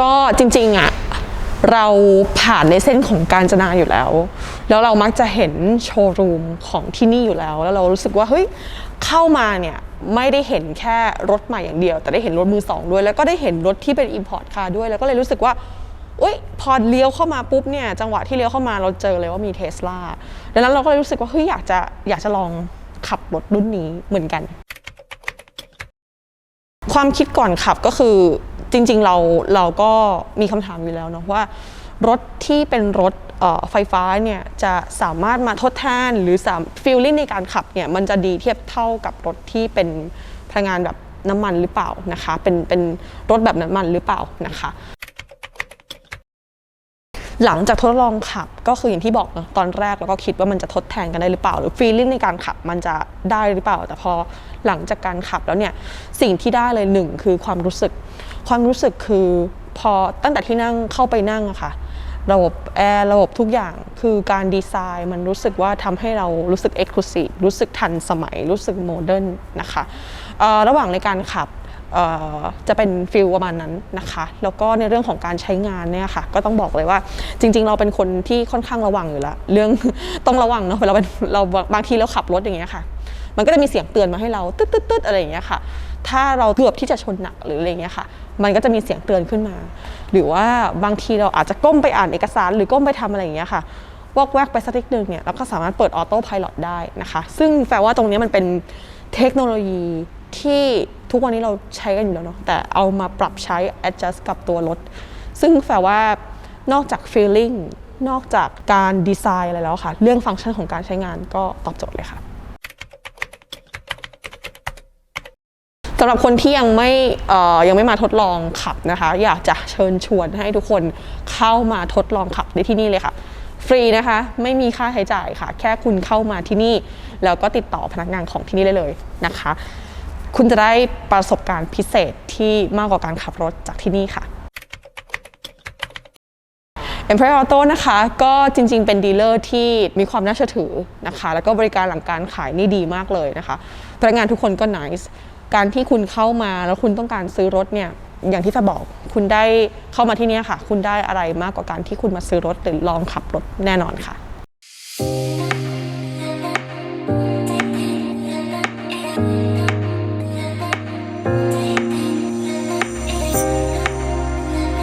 ก็จริงๆอะเราผ่านในเส้นของการจนาอยู่แล้ว แล้วเรามักจะเห็นโชว์รูมของที่นี่อยู่แล้ว แล้วเรารู้สึกว่าเฮ้ยเข้ามาเนี่ยไม่ได้เห็นแค่รถใหม่อย่างเดียว แต่ได้เห็นรถมือสองด้วย แล้วก็ได้เห็นรถที่เป็น Import Car ด้วย แล้วก็เลยรู้สึกว่าอุ้ยพอเลี้ยวเข้ามาปุ๊บเนี่ยจังหวะที่เลี้ยวเข้ามาเราเจอเลยว่ามีเทสลาดังนั้นเราก็เลยรู้สึกว่าเฮ้ยอยากจะอยากจะลองขับรถรุ่นนี้เหมือนกัน ความคิดก่อนขับก็คือ จริง ๆ เราเราก็มีคำถามอยู่แล้วเนาะว่ารถที่เป็นรถไฟฟ้าเนี่ยจะสามารถมาทดแทนหรือสามฟิลลิ่งในการขับเนี่ยมันจะดีเทียบเท่ากับรถที่เป็นพลังงานแบบน้ำมันหรือเปล่านะคะ เป็นเป็นรถแบบน้ำมันหรือเปล่านะคะ หลังจากทดลองขับก็คืออย่างที่บอกเนอะตอนแรกเราก็คิดว่ามันจะทดแทนกันได้หรือเปล่า หรือฟีลลิ่งในการขับมันจะได้หรือเปล่า แต่พอหลังจากการขับแล้วเนี่ยสิ่งที่ได้เลยหนึ่งคือความรู้สึก ความรู้สึกคือพอตั้งแต่ที่นั่งเข้าไปนั่งอะค่ะระบบแอร์ระบบทุกอย่างคือการดีไซน์มันรู้สึกว่าทำให้เรารู้สึกเอกลูซีฟรู้สึกทันสมัยรู้สึกโมเดิร์นนะคะระหว่างในการขับ จะเป็นฟิลประมาณนั้นนะคะ แล้วก็ในเรื่องของการใช้งานเนี่ยค่ะ ก็ต้องบอกเลยว่า จริง ๆ เราเป็นคนที่ค่อนข้างระวังอยู่แล้ว เรื่องต้องระวังเนาะเวลาเราบางทีเราขับรถอย่างเงี้ยค่ะ มันก็จะมีเสียงเตือนมาให้เราตึ๊ดตึ๊ดตึ๊ดอะไรอย่างเงี้ยค่ะ ถ้าเราเกือบที่จะชนหนักหรืออะไรเงี้ยค่ะ มันก็จะมีเสียงเตือนขึ้นมา หรือว่าบางทีเราอาจจะก้มไปอ่านเอกสาร หรือก้มไปทำอะไรอย่างเงี้ยค่ะวอกแวกไปสักนิดนึงเนี่ยเราก็สามารถเปิดออโต้พายロได้นะคะ ซึ่งแปลว่าตรงนี้มันเป็น เทคโนโลยีที่ทุกวันนี้เราใช้กันอยู่แล้วเนาะแต่เอามาปรับใช้ adjust กับตัวรถ ซึ่งแปลว่านอกจาก feeling นอกจากการดีไซน์อะไรแล้วค่ะ เรื่องฟังก์ชันของการใช้งานก็ตอบโจทย์เลยค่ะสำหรับคนที่ยังไม่ยังไม่มาทดลองขับนะคะ อยากจะเชิญชวนให้ทุกคนเข้ามาทดลองขับในที่นี่เลยค่ะ ฟรีนะคะ ไม่มีค่าใช้จ่ายค่ะ แค่คุณเข้ามาที่นี่ แล้วก็ติดต่อพนักงานของที่นี่ได้เลยนะคะ คุณจะได้ประสบการณ์พิเศษที่มากกว่าการขับรถจากที่นี่ค่ะ Empire Auto นะคะก็จริงๆ เป็นดีลเลอร์ที่มีความน่าเชื่อถือนะคะ แล้วก็บริการหลังการขายนี่ดีมากเลยนะคะ พนักงานทุกคนก็ nice การที่คุณเข้ามาแล้วคุณต้องการซื้อรถเนี่ยอย่างที่จะบอกคุณได้เข้ามาที่นี่ค่ะ คุณได้อะไรมากกว่าการที่คุณมาซื้อรถหรือลองขับรถแน่นอนค่ะ